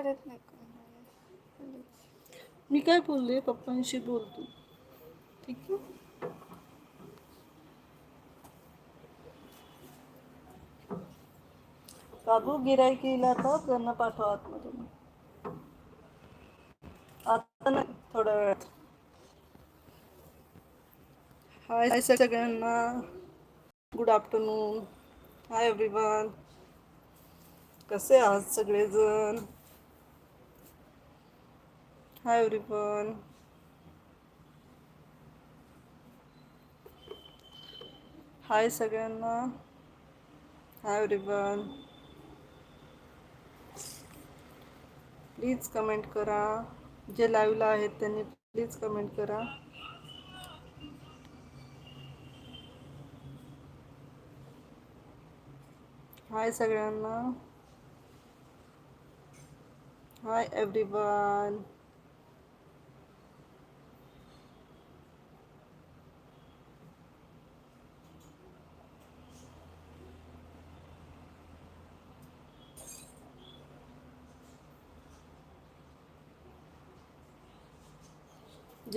परत नाही मी काय बोलले? पप्पांशी बोलतो. ठीक आहे? काबू गिरायकीला तर त्यांना पाठवा आतमधून आता नाही थोड्या वेळात. हाय सगळ्यांना. गुड आफ्टरनून हाय एव्हरीवन कसे आहात सगळेजण? हाय एव्हरीवन हाय सगळ्यांना हाय एव्हरीवन प्लीज कमेंट करा. जे लाईव्हला आहेत त्यांनी प्लीज कमेंट करा. हाय सगळ्यांना हाय एव्हरीवन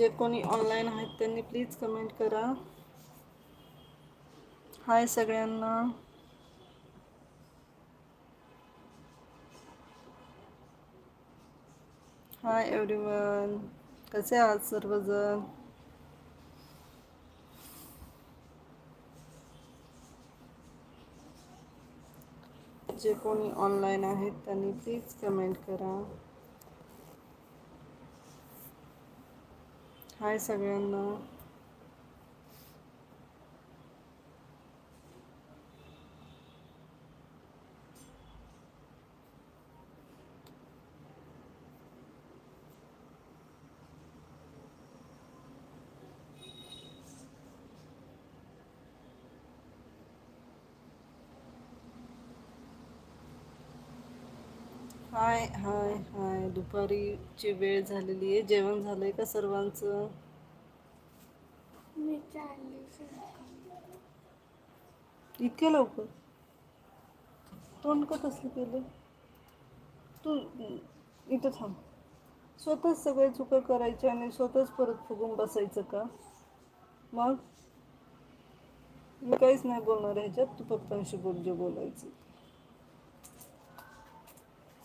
जे कोणी ऑनलाईन आहेत त्यांनी प्लीज कमेंट करा. हाय सगळ्यांना. हाय एव्हरीवन कसे आहात सर्वजण? जे कोणी ऑनलाईन आहेत त्यांनी प्लीज कमेंट करा. हाय सगळ्यांना हाय हाय हाय दुपारीची वेळ झालेली आहे. जेवण झालंय का सर्वांचं? मी इतक्या लवकर? तोंड का कसलं केलं तू इथं थांब. स्वतःच सगळे चुका करायचे आणि स्वतःच परत फुगून बसायचं का? मग? मी काहीच नाही बोलणार ह्याच्यात. तू पप्पांशी बोल जे बोलायचं.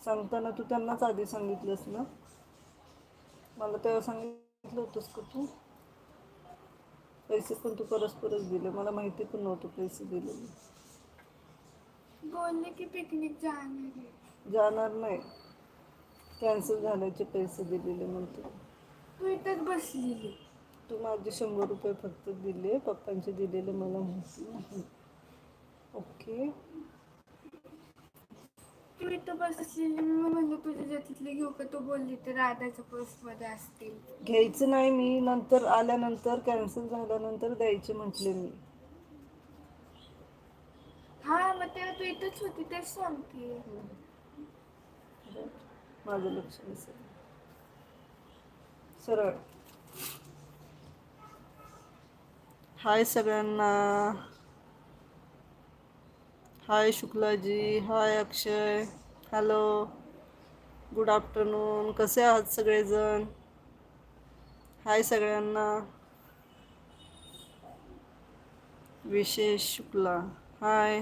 सांगताना तू त्यांनाच आधी सांगितलंस ना? मला तेव्हा सांगितलं होतंस का तू? पैसे पण तू परस्परच दिले. मला माहिती पण नव्हतं पैसे दिलेले. बोलले की पिकनिक जाणार जाणार नाही. कॅन्सल झाल्याचे पैसे दिलेले म्हणतो. तू इथंच बसलेली. तू माझे शंभर रुपये फक्त दिले. पप्पांचे दिलेले मला माहिती नाही. ओके. तू इथं बसलेली मी म्हणलं तुझ्या ज्यातले घेऊ का? तू बोलली तर राधाच्या पर्समध्ये असतील. घ्यायचं नाही मी. नंतर आल्यानंतर कॅन्सल झाल्यानंतर द्यायचे म्हटले मी. हा मग तेव्हा तू इथंच होती तेच सांगते. माझं लक्ष नसेल. सरळ. हाय सगळ्यांना. Hi Shukla ji hi Akshay. Hello good afternoon कसे आहात सगळेजण? हाय सगळ्यांना. Vishesh Shukla. Hi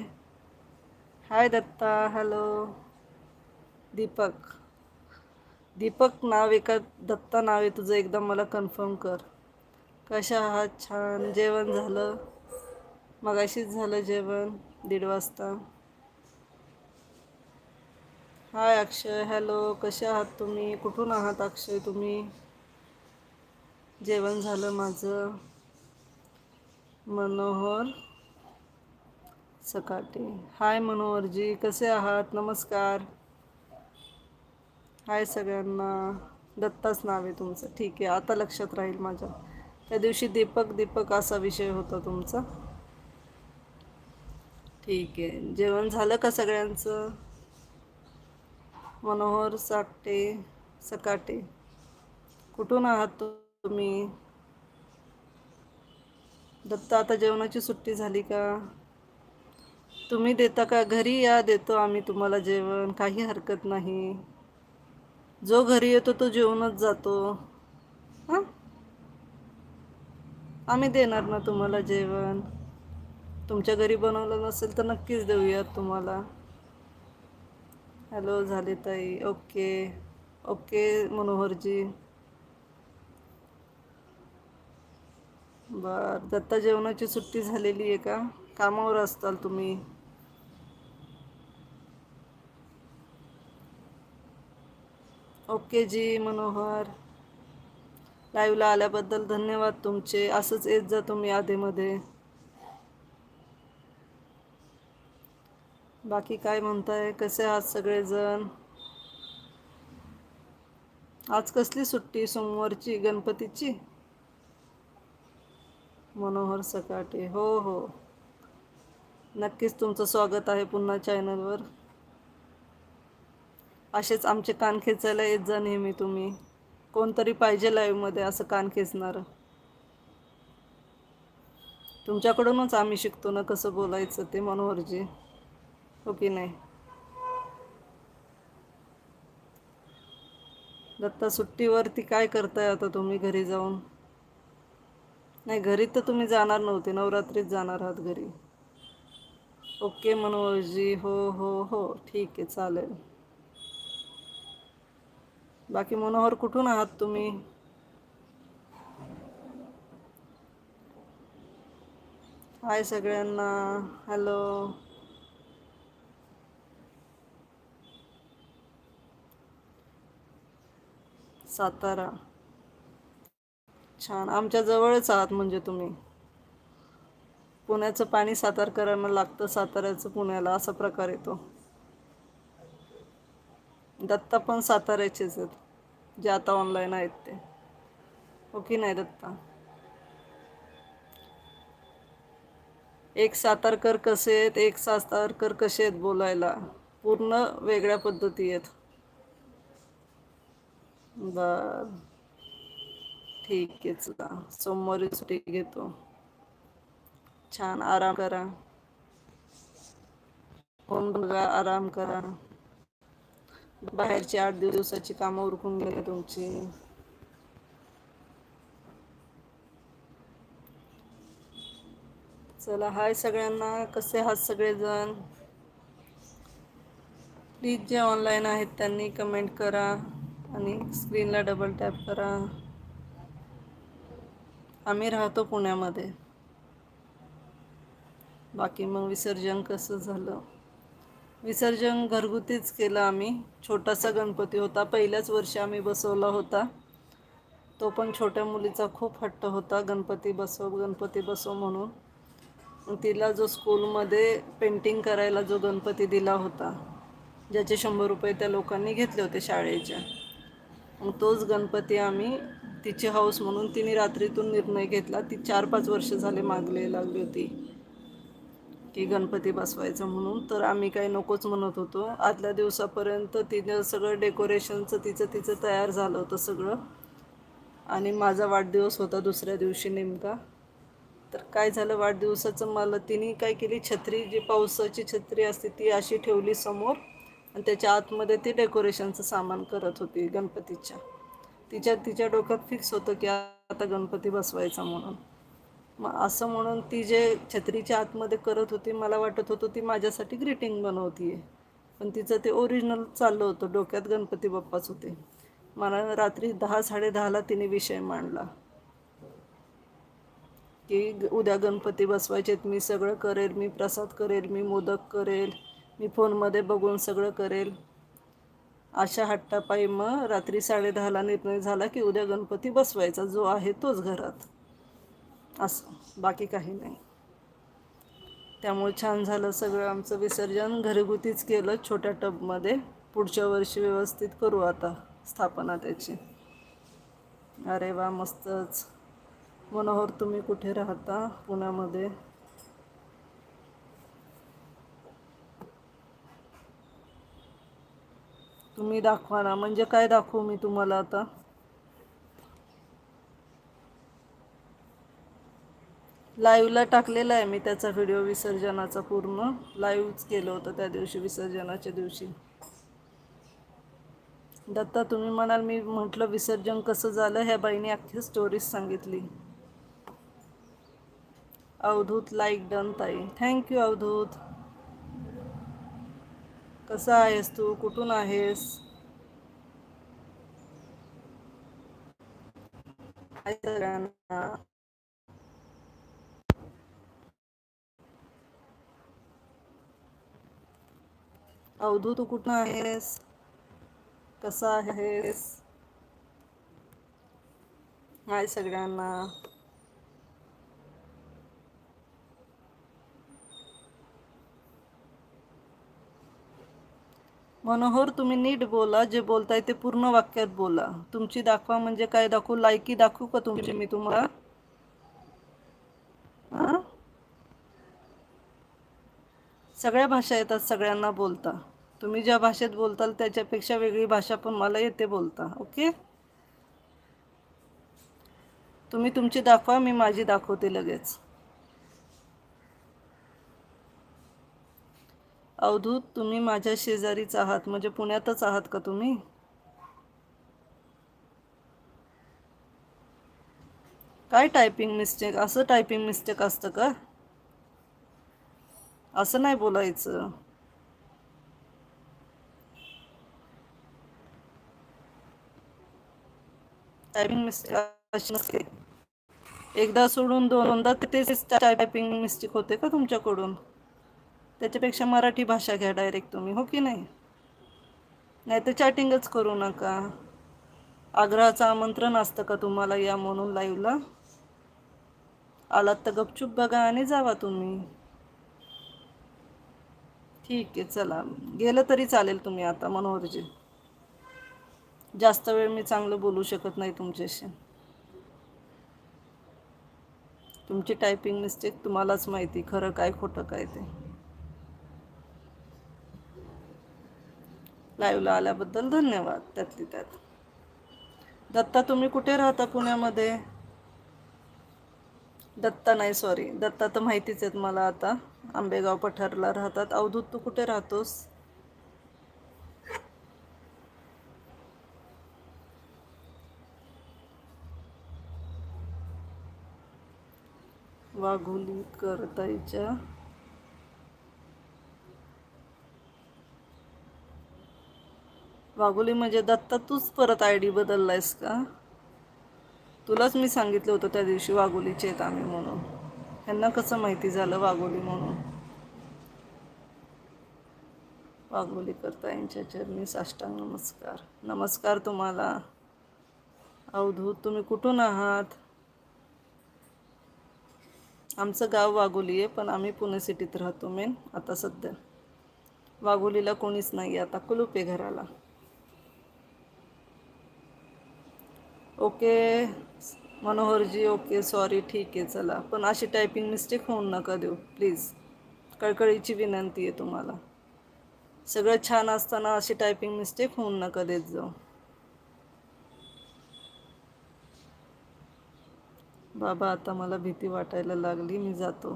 hi Datta. Hello Deepak. Deepak नाव एका दत्ता नाव आहे तुझं एकदम मला कन्फर्म कर. कशा आहात? छान. जेवण झालं? मगाशीच झालं जेवण. दीड वाजता. हाय अक्षय हॅलो कसे आहात तुम्ही? कुठून आहात अक्षय तुम्ही? जेवण झालं माझं. मनोहर सकाटे. हाय मनोहरजी कसे आहात? नमस्कार. हाय सगळ्यांना. दत्ताच नाव आहे तुमचं. ठीक आहे आता लक्षात राहील माझ्या. त्या दिवशी दीपक दीपक असा विषय होता तुमचा. ठीक आहे. जेवण झालं का सगळ्यांचं? मनोहर साकटे सकाटे. कुठून आहात तुम्ही? दत्ता आता जेवणाची सुट्टी झाली का? तुम्ही देता का? घरी या देतो आम्ही तुम्हाला जेवण. काही हरकत नाही. जो घरी येतो तो जेवूनच जातो. हां? आम्ही देणार ना तुम्हाला जेवण. तुमच्या घरी बनवलं नसेल तर नक्कीच देऊयात तुम्हाला. हॅलो झाले ताई ओके ओके मनोहरजी. बर दत्ता जेवणाची सुट्टी झालेली आहे का? कामावर असताल तुम्ही. ओके जी मनोहर. लाईव्हला आल्याबद्दल धन्यवाद तुमचे. असंच येत जा तुम्ही आधेमध्ये. बाकी काय म्हणताय? कसे आहात सगळेजण? आज कसली सुट्टी सोमवारची गणपतीची? मनोहर सकाटे हो हो. नक्कीच तुमचं स्वागत आहे पुन्हा चॅनलवर. असेच आमचे कान खेचायला येत जा नेहमी तुम्ही. कोणतरी पाहिजे लाईव्हमध्ये असं कान खेचणारं. तुमच्याकडूनच आम्ही शिकतो ना कसं बोलायचं ते मनोहरजी. हो की नाही? दत्ता सुट्टीवरती काय करताय आता तुम्ही घरी जाऊन? नाही घरी तर तुम्ही जाणार नव्हते. नवरात्रीत जाणार आहात घरी. ओके मनोहरजी हो हो हो. ठीक आहे चालेल. बाकी मनोहर कुठून आहात तुम्ही? हाय सगळ्यांना. हॅलो. सातारा. छान. आमच्या जवळच आहात म्हणजे तुम्ही. पुण्याचं पाणी सातारकरांना लागतं साताऱ्याचं पुण्याला असा प्रकार येतो. दत्ता पण साताऱ्याचेच आहेत जे आता ऑनलाईन आहेत ते. हो की नाही दत्ता? एक सातारकर कसे आहेत एक सातारकर कसे आहेत बोलायला? पूर्ण वेगळ्या पद्धती आहेत. बर. ठीक आहे चला. सोमवारी सुट्टी घेतो. छान आराम करा. फोन बघा आराम करा. बाहेरची आठ दिवसाची कामं उरकून गेले तुमची. चला हाय सगळ्यांना. कसे आहात सगळेजण? प्लीज जे ऑनलाईन आहेत त्यांनी कमेंट करा. आणि स्क्रीनला डबल टॅप करा. आम्ही राहतो पुण्यामध्ये. बाकी मग विसर्जन कसं झालं? विसर्जन घरगुतीच केलं आम्ही. छोटासा गणपती होता. पहिल्याच वर्षी आम्ही बसवला होता. तो पण छोट्या मुलीचा खूप हट्ट होता. गणपती बसव गणपती बसव म्हणून. तिला जो स्कूलमध्ये पेंटिंग करायला जो गणपती दिला होता ज्याचे शंभर रुपये त्या लोकांनी घेतले होते शाळेच्या मग तोच गणपती आम्ही तिची हाऊस म्हणून तिने रात्रीतून निर्णय घेतला. ती चार पाच वर्ष झाले मागले लागली होती की गणपती बसवायचं म्हणून. तर आम्ही काही नकोच म्हणत होतो. आदल्या दिवसापर्यंत तिनं सगळं डेकोरेशनचं तिचं तिचं तयार झालं होतं सगळं. आणि माझा वाढदिवस होता दुसऱ्या दिवशी नेमका. तर काय झालं वाढदिवसाचं मला तिने काय केली? छत्री जी पावसाची छत्री असते ती अशी ठेवली समोर. आणि त्याच्या आतमध्ये ती डेकोरेशनचं सामान करत होती गणपतीच्या. तिच्या तिच्या डोक्यात फिक्स होतं की आता गणपती बसवायचा म्हणून. मग असं म्हणून ती जे छत्रीच्या आतमध्ये करत होती मला वाटत होतं ती माझ्यासाठी ग्रीटिंग बनवती आहे पण तिचं ते ओरिजिनल चाललं होतं डोक्यात गणपती बाप्पाच होते. मला रात्री दहा साडेदहाला तिने विषय मांडला. की उद्या गणपती बसवायचेत मी सगळं करेल मी प्रसाद करेल मी मोदक करेल. मी फोनमध्ये बघून सगळं करेल. अशा हट्टापायी मग रात्री साडेदहाला निर्णय झाला की उद्या गणपती बसवायचा जो आहे तोच घरात. असं. बाकी काही नाही. त्यामुळे छान झालं सगळं आमचं विसर्जन. घरगुतीच केलं छोट्या टबमध्ये. पुढच्या वर्षी व्यवस्थित करू आता स्थापना त्याची. अरे वा मस्तच. मनोहर तुम्ही कुठे राहता पुण्यामध्ये? तुम्ही दाखवा ना. म्हणजे काय दाखवू मी तुम्हाला आता? लाईव्हला टाकलेला आहे मी त्याचा व्हिडिओ विसर्जनाचा पूर्ण. लाईव्हच केलं होतं त्या दिवशी विसर्जनाच्या दिवशी. दत्ता तुम्ही म्हणाल मी म्हटलं विसर्जन कसं झालं? ह्या बाईने अख्खी स्टोरीज सांगितली. अवधूत लाईक डन ताई. Thank you Avdhoot. कसा आहेस तू? कुठून आहेस? सगळ्यांना अवधू तू कुठं आहेस? कसा आहेस? हाय सगळ्यांना. मनोहर तुम्ही नीट बोला जे बोलताय ते पूर्ण वाक्यात बोला. तुमची दाखवा म्हणजे काय दाखवू? लायकी दाखवू का तुमची मी तुम्हाला? सगळ्या भाषा येतात सगळ्यांना बोलता. तुम्ही ज्या भाषेत बोलताल त्याच्यापेक्षा वेगळी भाषा पण मला येते बोलता ओके? तुम्ही तुमची दाखवा मी माझी दाखवते लगेच. अवधूत तुम्ही माझ्या शेजारीच आहात. म्हणजे पुण्यातच आहात का तुम्ही? काय टायपिंग मिस्टेक असं टायपिंग मिस्टेक असतं का? असं नाही बोलायचं. टायपिंग मिस्टेक नसते. एकदा सोडून दोनदा तेच टायपिंग मिस्टेक होते का तुमच्याकडून? त्याच्यापेक्षा मराठी भाषा घ्या डायरेक्ट तुम्ही हो की नाही? नाही तर चॅटिंगच करू नका. आग्रहाचं आमंत्रण असतं का तुम्हाला या म्हणून लाईव्हला आलात तर गपचूप बघा आणि जावा तुम्ही. ठीक आहे चला. गेलं तरी चालेल तुम्ही आता मनोहरजी. जास्त वेळ मी चांगलं बोलू शकत नाही तुमच्याशी. तुमची टायपिंग मिस्टेक तुम्हालाच माहिती खरं काय खोटं काय ते. लाईव्हला आल्याबद्दल धन्यवाद त्यातली त्यात. दत्ता तुम्ही कुठे राहता पुण्यामध्ये? दत्ता नाही सॉरी दत्ता तर माहितीच आहेत मला आता. आंबेगाव पठारला राहतात. अवधूत तू कुठे राहतोस? वाघोली करताईच्या वाघोली म्हणजे दत्ता तूच परत आय डी बदललायस का? तुलाच मी सांगितलं होतं त्या दिवशी वाघोलीचे आहेत आम्ही म्हणून. ह्यांना कसं माहिती झालं वाघोली म्हणून? वाघोली करता यांच्या चरणी साष्टांग नमस्कार. नमस्कार तुम्हाला. अवधूत तुम्ही कुठून आहात? आमचं गाव वाघोली आहे पण आम्ही पुणे सिटीत राहतो मेन आता सध्या. वाघोलीला कोणीच नाही आहे आता कुलूप आहे घराला. ओके मनोहरजी ओके सॉरी ठीक आहे चला. पण अशी टायपिंग मिस्टेक होऊन नका देऊ प्लीज कळकळीची विनंती आहे तुम्हाला. सगळं छान असताना अशी टायपिंग मिस्टेक होऊन नका देत जाऊ. बाबा आता मला भीती वाटायला लागली मी जातो.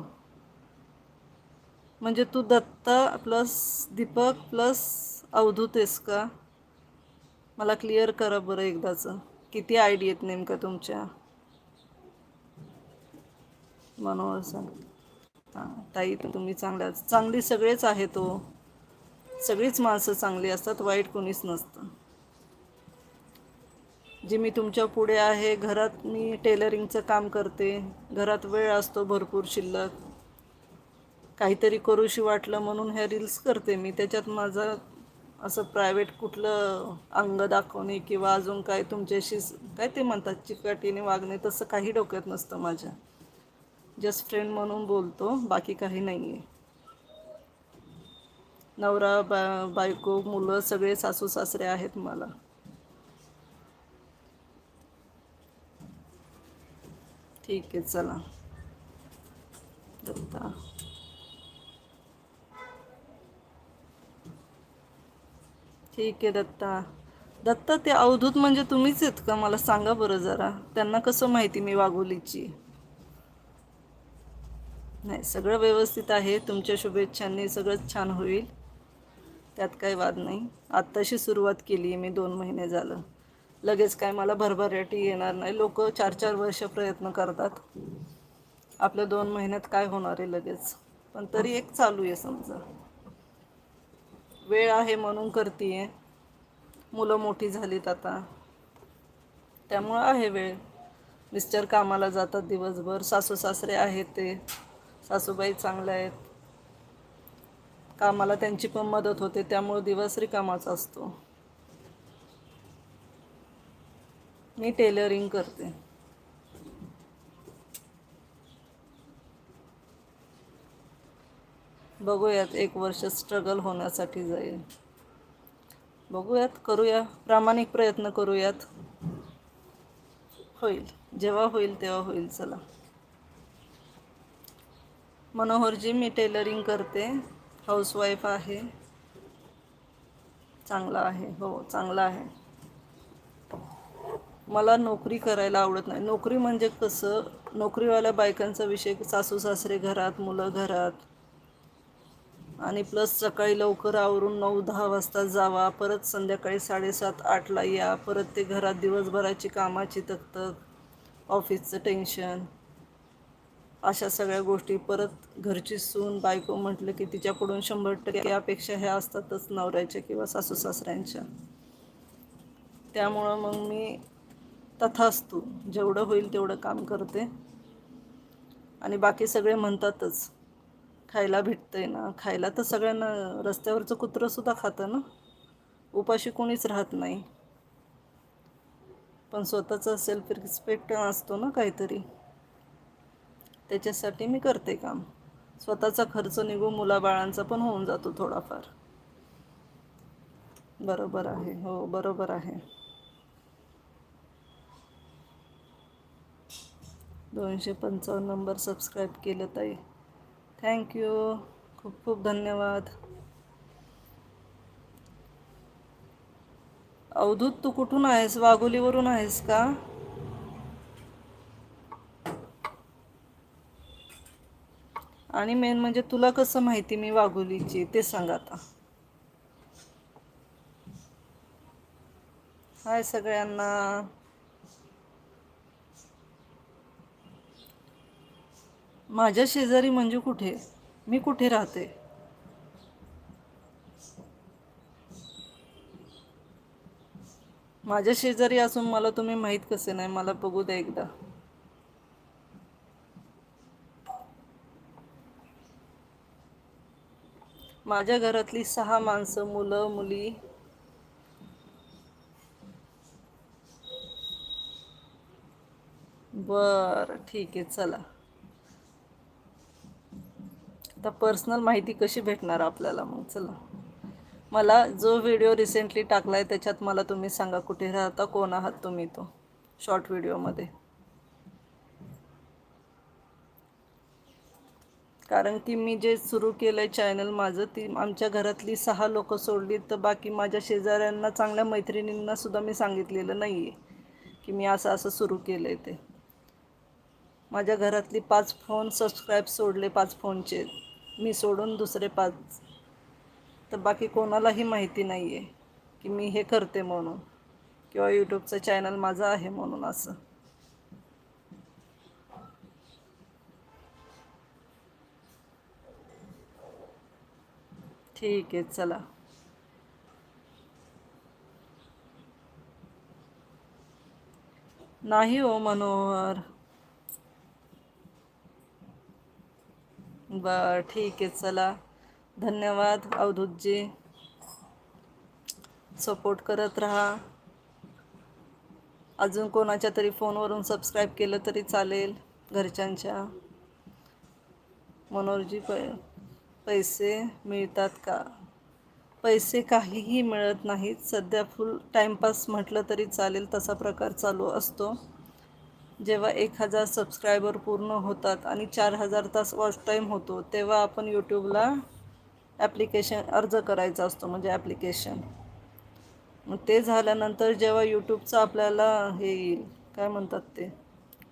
म्हणजे तू दत्ता प्लस दीपक प्लस अवधूत आहेस का? मला क्लिअर करा बरं एकदाचं. किती आय डी आहेत नेमकं तुमच्या? मनोहर सर. हां ताई तर तुम्ही चांगल्या चांगली सगळेच आहे तो हो. सगळीच माणसं चांगली असतात वाईट कोणीच नसतं. जे मी तुमच्यापुढे आहे घरात मी टेलरिंगचं काम करते घरात वेळ असतो भरपूर शिल्लक. काहीतरी करूशी वाटलं म्हणून ह्या रील्स करते मी त्याच्यात माझा असं प्रायव्हेट कुठलं अंग दाखवणे किंवा अजून काय तुमच्याशी काय ते म्हणतात? चिकाटीने वागणे तसं काही डोक्यात नसतं माझ्या. जस्ट फ्रेंड म्हणून बोलतो बाकी काही नाही आहे नवरा बा बायको मुलं सगळे सासू सासरे आहेत मला. ठीक आहे चला. दत्ता. ठीक आहे दत्ता. दत्ता ते अवधूत म्हणजे तुम्हीच आहेत का? मला सांगा बरं जरा. त्यांना कसं माहिती मी वाघोलीची? नाही सगळं व्यवस्थित आहे. तुमच्या शुभेच्छांनी सगळंच छान होईल. त्यात काही वाद नाही. आत्ताशी सुरुवात केली आहे मी दोन महिने झालं. लगेच काय मला भरभराटी येणार नाही. लोक चार चार वर्ष प्रयत्न करतात. आपल्या दोन महिन्यात काय होणार आहे लगेच? पण तरी एक चालू आहे समजा. वेळ आहे म्हणून करते मुलं मोठी झालीत आता. त्यामुळं आहे वेळ. मिस्टर कामाला जातात दिवसभर. सासू सासरे आहेत ते. सासूबाई चांगल्या आहेत. कामाला त्यांची पण मदत होते. त्यामुळं दिवस रिकामाचा असतो. मी टेलरिंग करते. बघूयात एक वर्ष स्ट्रगल होण्यासाठी जाईल. बघूयात करूया. प्रामाणिक प्रयत्न करूयात. होईल. जेव्हा होईल तेव्हा होईल चला. मनोहरजी मी टेलरिंग करते. हाऊसवाईफ आहे. चांगला आहे. हो चांगला आहे. मला नोकरी करायला आवडत नाही. नोकरी म्हणजे कसं? नोकरीवाल्या बायकांचा विषय सासू सासरे घरात मुलं घरात. आणि प्लस सकाळी लवकर आवरून नऊ दहा वाजता जावा. परत संध्याकाळी साडेसात आठला या. परत ते घरात दिवसभराची कामाची तकतक ऑफिसचं टेन्शन. अशा सगळ्या गोष्टी. परत घरची सून बायको म्हटलं की तिच्याकडून शंभर टक्के अपेक्षा ह्या असतातच नवऱ्याच्या किंवा सासू सासऱ्यांच्या. त्यामुळं मग मी तथास्तू जेवढं होईल तेवढं काम करते. आणि बाकी सगळे म्हणतातच. खायला भेटतंय ना. खायला तर सगळ्यांना रस्त्यावरचं कुत्रंसुद्धा खातं ना. उपाशी कोणीच राहत नाही. पण स्वतःचा सेल्फ रिस्पेक्ट असतो ना काहीतरी. त्याच्यासाठी मी करते काम. स्वतःचा खर्च निघून मुलाबाळांचा पण होऊन जातो थोडाफार. बरोबर आहे. हो बरोबर आहे. दोनशे पंचावन्न नंबर सबस्क्राईब केलं ताई. थँक्यू खूप खूप धन्यवाद. अवधूत तू कुठून आहेस? वाघोलीवरून आहेस का? आणि मेन म्हणजे तुला कसं माहिती मी वाघोलीची? ते सांग आता. हाय सगळ्यांना. माझ्या शेजारी म्हणजे कुठे? मी कुठे राहते? माझ्या शेजारी असून मला तुम्ही माहीत कसे नाही? मला बघू द्या एकदा. माझ्या घरातली सहा माणसं मुलं मुली. बरं ठीक आहे चला. आता पर्सनल माहिती कशी भेटणार आपल्याला मग? चला. मला जो व्हिडिओ रिसेंटली टाकला आहे त्याच्यात मला तुम्ही सांगा कुठे राहता कोण आहात तुम्ही तो शॉर्ट व्हिडिओमध्ये कारण की मी जे सुरू केलं आहे चॅनल माझं ती आमच्या घरातली सहा लोकं सोडली तर बाकी माझ्या शेजाऱ्यांना चांगल्या मैत्रिणींना सुद्धा मी सांगितलेलं नाही आहे की मी असं असं सुरू केलं आहे ते. माझ्या घरातली पाच फोन सबस्क्राईब सोडले पाच फोनचे मी सोडून दुसरे पाच. तर बाकी कोणालाही माहिती नाही आहे की मी हे करते म्हणून किंवा यूट्यूबचं चॅनल माझं आहे म्हणून असं. ठीक आहे चला. नाही हो मनोहर. बर ठीक आहे चला. धन्यवाद अवधूतजी. सपोर्ट करत राहा. अजून कोणाच्या तरी फोनवरून सबस्क्राईब केलं तरी चालेल घरच्यांच्या. मनोहरजी पै पैसे मिळतात का? पैसे काहीही मिळत नाहीत. सध्या फुल टाईमपास म्हटलं तरी चालेल तसा प्रकार चालू असतो. जेव्हा एक हजार सबस्क्रायबर पूर्ण होतात आणि चार हजार तास वॉच टाईम होतो तेव्हा आपण यूट्यूबला ॲप्लिकेशन अर्ज करायचा असतो म्हणजे ॲप्लिकेशन मग ते झाल्यानंतर जेव्हा यूट्यूबचं आपल्याला हे येईल काय म्हणतात ते?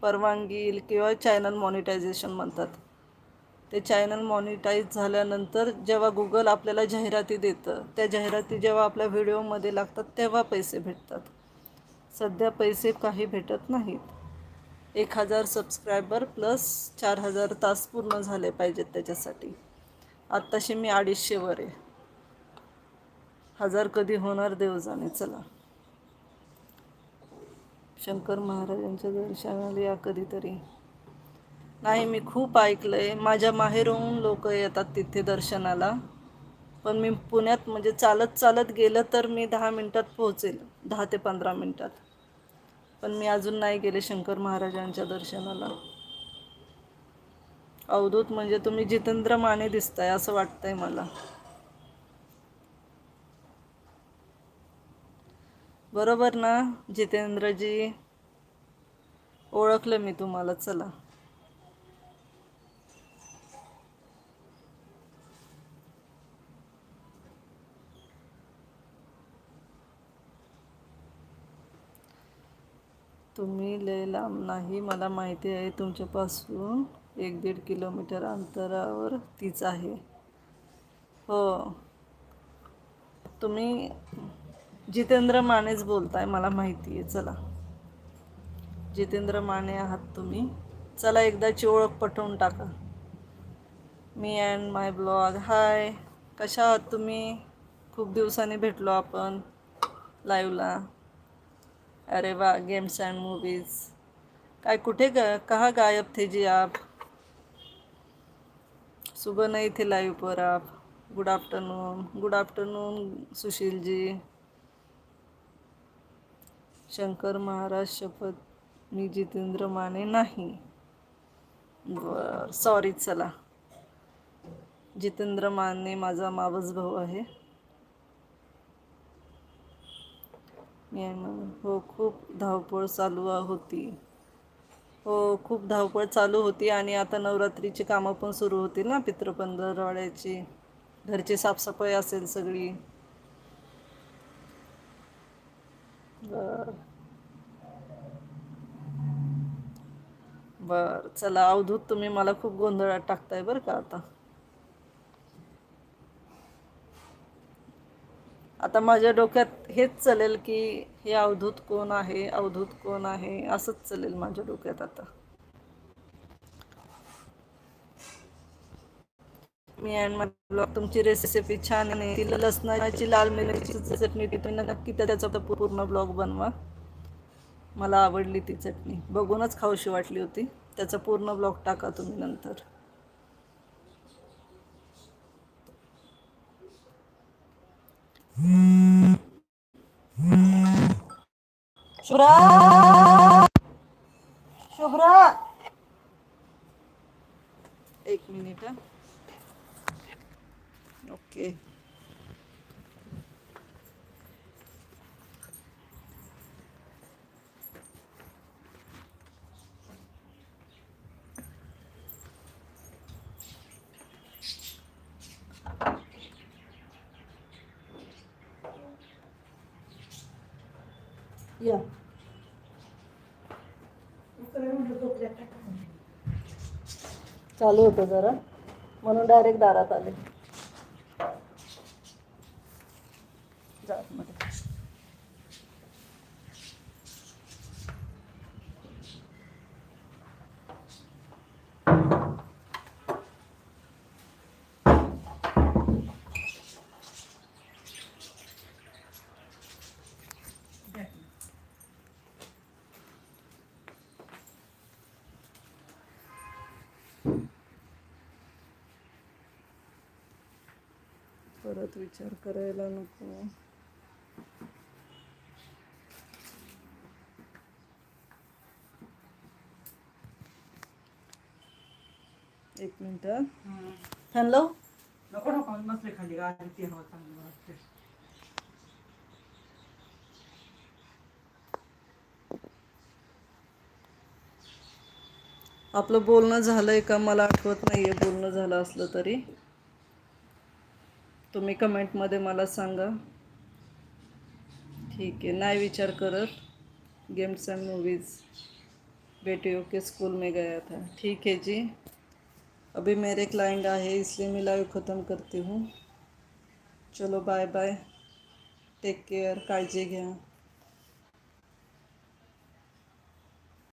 परवानगी येईल किंवा चॅनल मॉनिटायझेशन म्हणतात. ते चॅनल मॉनिटाईज झाल्यानंतर जेव्हा गुगल आपल्याला जाहिराती देतं त्या जाहिराती जेव्हा आपल्या व्हिडिओमध्ये लागतात तेव्हा पैसे भेटतात. सध्या पैसे काही भेटत नाहीत. एक हजार सबस्क्रायबर प्लस चार हजार तास पूर्ण झाले पाहिजेत त्याच्यासाठी. आत्ताशी मी अडीचशेवर आहे. हजार कधी होणार देव जाणे चला. शंकर महाराजांच्या दर्शनाला या कधीतरी. नाही मी खूप ऐकलं आहे माझ्या माहेरहून लोक येतात तिथे दर्शनाला. पण मी पुण्यात म्हणजे चालत चालत गेलं तर मी दहा मिनटात पोहोचेल. दहा ते पंधरा मिनटात. पण मी अजून नाही गेले शंकर महाराजांच्या दर्शनाला. अवधूत म्हणजे तुम्ही जितेंद्र माने दिसताय असं वाटतंय मला. बरोबर ना जितेंद्रजी? ओळखलं मी तुम्हाला चला. तुम्ही लय लांब नाही मला माहिती आहे तुमच्यापासून एक दीड किलोमीटर अंतरावर तीच आहे. हो. तुम्ही जितेंद्र मानेच बोलताय मला माहिती आहे. चला. जितेंद्र माने आहात तुम्ही. चला एकदाची ओळख पटवून टाका. मी अँड माय ब्लॉग. हाय. कशा आहात तुम्ही? खूप दिवसांनी भेटलो आपण लाईव्हला. अरे वा गेम्स अँड मूवीज काय कुठे ग कहा गायब थे जी आप? सुबह नहीं थे लाइव पर आप. Good afternoon good afternoon Sushil ji. Shankar Maharaj शपथ मी जितेंद्र माने नाही. बर सॉरी चला. जितेंद्र माने माझा मावस भाऊ आहे. मी हो खूप धावपळ चालू होती. हो खूप धावपळ चालू होती आणि आता नवरात्रीची कामं पण सुरू होतील ना पितृपंधरवाड्याची घरची साफसफाई असेल सगळी. बर. बर चला अवधूत तुम्ही मला खूप गोंधळात टाकताय बरं का आता. आता माझ्या डोक्यात हेच चालेल की हे अवधूत कोण आहे अवधूत कोण आहे असंच चालेल माझ्या डोक्यात आता. मी अँड माय ब्लॉग तुमची रेसिपी छान आहे. ती लसणाची लाल मिरची चटणी ती तुम्ही नक्की त्याचा पूर्ण ब्लॉग बनवा. मला आवडली ती चटणी. बघूनच खाऊशी वाटली होती. त्याचा पूर्ण ब्लॉग टाका तुम्ही नंतर. शुभ्रा शुभ्रा एक मिनिट हं. या. चालू होतं जरा. म्हणून डायरेक्ट दारात आले जा आतमध्ये. परत विचार करायला नको. एक मिनिट. फॅन लाव नको नको मस्त खाली. गाडी वाटते आपलं बोलणं झालंय का? मला आठवत नाहीये बोलणं झालं असलं तरी. तुम्ही कमेंटमध्ये मला सांगा. ठीक आहे नाही विचार करत. Games and movies. बेटियों के स्कूल में गया था. ठीक है जी. अभी मेरे क्लाइंट आहे इसलिए मैं लाइव ख़त्म करती हूँ. चलो बाय बाय टेक केअर काळजी घ्या.